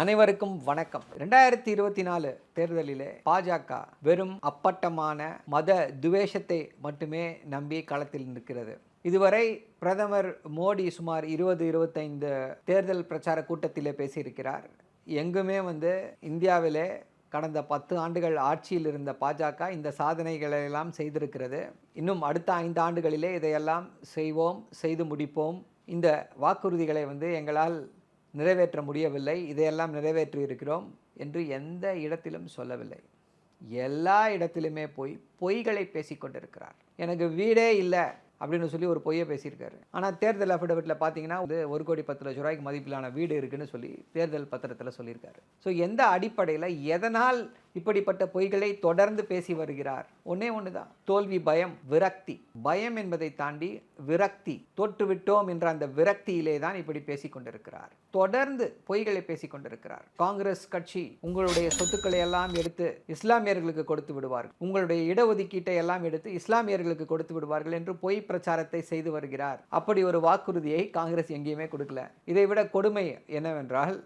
அனைவருக்கும் வணக்கம். ரெண்டாயிரத்தி இருபத்தி நாலு தேர்தலிலே பாஜக வெறும் அப்பட்டமான மத துவேஷத்தை மட்டுமே நம்பி களத்தில் நிற்கிறது. இதுவரை பிரதமர் மோடி சுமார் இருபது இருபத்தைந்து தேர்தல் பிரச்சார கூட்டத்திலே பேசியிருக்கிறார். எங்குமே வந்து இந்தியாவிலே கடந்த பத்து ஆண்டுகள் ஆட்சியில் இருந்த பாஜக இந்த சாதனைகளை எல்லாம் செய்திருக்கிறது. இன்னும் அடுத்த ஐந்து ஆண்டுகளிலே இதையெல்லாம் செய்வோம் செய்து முடிப்போம். இந்த வாக்குறுதிகளை வந்து எங்களால் நிறைவேற்ற முடியவில்லை. இதையெல்லாம் நிறைவேற்றி இருக்கிறோம் என்று எந்த இடத்திலும் சொல்லவில்லை. எல்லா இடத்திலுமே போய் பொய்களை பேசிக்கொண்டிருக்கிறார். எனக்கு வீடே இல்லை அப்படின்னு சொல்லி ஒரு பொய்யை பேசியிருக்காரு. ஆனால் தேர்தல் அஃபிடவிட்டில் பார்த்தீங்கன்னா வந்து ஒரு கோடி பத்து லட்ச ரூபாய்க்கு மதிப்பிலான வீடு இருக்குன்னு சொல்லி தேர்தல் பத்திரத்தில் சொல்லியிருக்காரு. ஸோ எந்த அடிப்படையில் எதனால் இப்படிப்பட்ட பொய்களை தொடர்ந்து பேசி வருகிறார். ஒன்னே ஒன்று தான் தோல்வி பயம் விரக்தி. பயம் என்பதை தாண்டி விரக்தி தோற்றுவிட்டோம் என்ற அந்த விரக்தியிலே தான் இப்படி பேசிக்கொண்டிருக்கிறார் தொடர்ந்து பொய்களை பேசி கொண்டிருக்கிறார். காங்கிரஸ் கட்சி உங்களுடைய சொத்துக்களை எல்லாம் எடுத்து இஸ்லாமியர்களுக்கு கொடுத்து விடுவார்கள். உங்களுடைய இடஒதுக்கீட்டை எல்லாம் எடுத்து இஸ்லாமியர்களுக்கு கொடுத்து விடுவார்கள் என்று பொய் பிரச்சாரத்தை செய்து வருகிறார். அப்படி ஒரு வாக்குறுதியை காங்கிரஸ் எங்கேயுமே கொடுக்கல. இதை விட கொடுமை என்னவென்றால்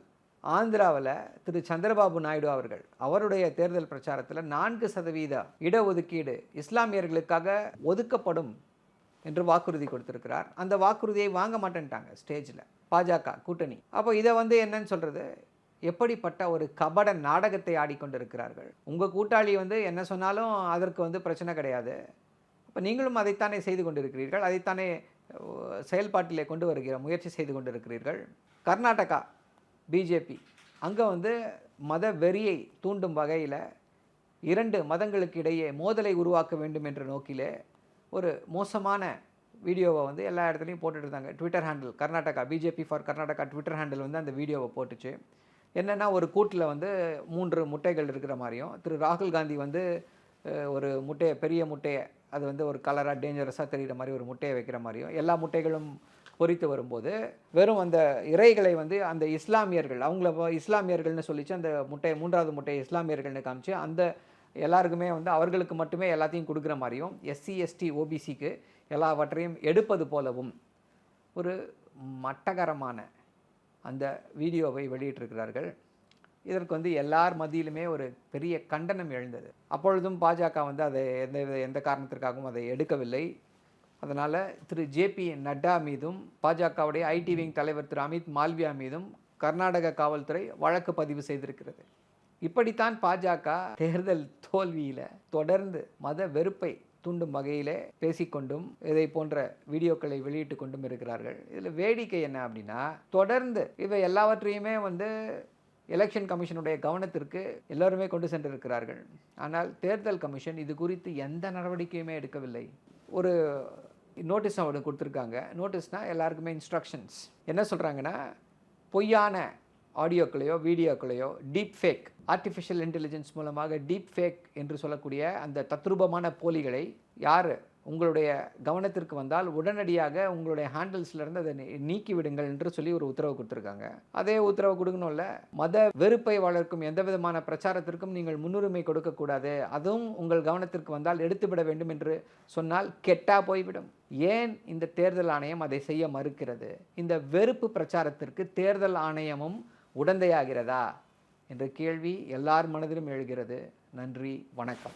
ஆந்திராவில் திரு சந்திரபாபு நாயுடு அவர்கள் அவருடைய தேர்தல் பிரச்சாரத்தில் நான்கு சதவீத இடஒதுக்கீடு இஸ்லாமியர்களுக்காக ஒதுக்கப்படும் என்று வாக்குறுதி கொடுத்திருக்கிறார். அந்த வாக்குறுதியை வாங்க மாட்டேன்ட்டாங்க ஸ்டேஜில். பாஜக கூட்டணி. அப்போ இதை வந்து என்னன்னு சொல்கிறது எப்படிப்பட்ட ஒரு கபட நாடகத்தை ஆடிக்கொண்டிருக்கிறார்கள்? உங்கள் கூட்டாளி வந்து என்ன சொன்னாலும் அதற்கு வந்து பிரச்சனை கிடையாது. அப்போ நீங்களும் அதைத்தானே செய்து கொண்டிருக்கிறீர்கள்? அதைத்தானே செயல்பாட்டிலே கொண்டு வருகிற முயற்சி செய்து கொண்டிருக்கிறீர்கள்? கர்நாடகா பிஜேபி. அங்கே வந்து மத வெறியை தூண்டும் வகையில் இரண்டு மதங்களுக்கு இடையே மோதலை உருவாக்க வேண்டும் என்ற நோக்கிலே ஒரு மோசமான வீடியோவை வந்து எல்லா இடத்துலையும் போட்டுட்டு இருந்தாங்க Twitter handle Karnataka BJP for Karnataka Twitter handle வந்து அந்த வீடியோவை போட்டுச்சு. என்னென்னா ஒரு கூட்டில் வந்து மூன்று முட்டைகள் இருக்கிற மாதிரியும் திரு ராகுல் காந்தி வந்து ஒரு முட்டையை பெரிய முட்டையை அது வந்து ஒரு கலராக டேஞ்சரஸாக தெரிகிற மாதிரி ஒரு முட்டையை வைக்கிற மாதிரியும் எல்லா முட்டைகளும் பொறித்து வரும்போது வெறும் அந்த இறைகளை வந்து அந்த இஸ்லாமியர்கள் அவங்கள இஸ்லாமியர்கள்னு சொல்லிச்சு அந்த முட்டையை மூன்றாவது முட்டையை இஸ்லாமியர்கள்னு காமிச்சு அந்த எல்லாருக்குமே வந்து அவர்களுக்கு மட்டுமே எல்லாத்தையும் கொடுக்குற மாதிரியும் எஸ்சி எஸ்டி ஓபிசிக்கு எல்லாவற்றையும் எடுப்பது போலவும் ஒரு மட்டகரமான அந்த வீடியோவை வெளியிட்டிருக்கிறார்கள். இதற்கு வந்து எல்லார் மத்தியிலுமே ஒரு பெரிய கண்டனம் எழுந்தது. அப்பொழுதும் பாஜக வந்து அதை எந்த வித- எந்த காரணத்திற்காகவும் அதை எடுக்கவில்லை. அதனால் திரு ஜேபி நட்டா மீதும் பாஜகவுடைய ஐடி விங் தலைவர் திரு அமித் மால்வியா மீதும் கர்நாடக காவல்துறை வழக்கு பதிவு செய்திருக்கிறது. இப்படித்தான் பாஜக தேர்தல் தோல்வியில் தொடர்ந்து மத வெறுப்பை தூண்டும் வகையிலே பேசிக்கொண்டும் இதை போன்ற வீடியோக்களை வெளியிட்டு கொண்டும் இருக்கிறார்கள். இதில் வேடிக்கை என்ன அப்படின்னா தொடர்ந்து இவை எல்லாவற்றையுமே வந்து எலெக்ஷன் கமிஷனுடைய கவனத்திற்கு எல்லோருமே கொண்டு சென்றிருக்கிறார்கள். ஆனால் தேர்தல் கமிஷன் இது குறித்து எந்த நடவடிக்கையுமே எடுக்கவில்லை. ஒரு நோட்டீஸ் அவனுக்கு கொடுத்துருக்காங்க. நோட்டீஸ்னால் எல்லாருக்குமே இன்ஸ்ட்ரக்ஷன்ஸ் என்ன சொல்கிறாங்கன்னா பொய்யான ஆடியோக்களையோ வீடியோக்களையோ டீப் ஃபேக் ஆர்டிஃபிஷியல் இன்டெலிஜென்ஸ் மூலமாக டீப் ஃபேக் என்று சொல்லக்கூடிய அந்த தத்ரூபமான போலிகளை யார் உங்களுடைய கவனத்திற்கு வந்தால் உடனடியாக உங்களுடைய ஹேண்டில்ஸ்லேருந்து அதை நீ- நீக்கி விடுங்கள் என்று சொல்லி ஒரு உத்தரவு கொடுத்துருக்காங்க. அதே உத்தரவு கொடுக்கணும்ல? மத வெறுப்பை வளர்க்கும் எந்த விதமான பிரச்சாரத்திற்கும் நீங்கள் முன்னுரிமை கொடுக்கக்கூடாது. அதுவும் உங்கள் கவனத்திற்கு வந்தால் எடுத்துவிட வேண்டும் என்று சொன்னால் கெட்டா போய்விடும். ஏன் இந்த தேர்தல் ஆணையம் அதை செய்ய மறுக்கிறது? இந்த வெறுப்பு பிரச்சாரத்திற்கு தேர்தல் ஆணையமும் உடந்தையாகிறதா? என்ற கேள்வி எல்லார் மனதிலும் எழுகிறது. நன்றி வணக்கம்.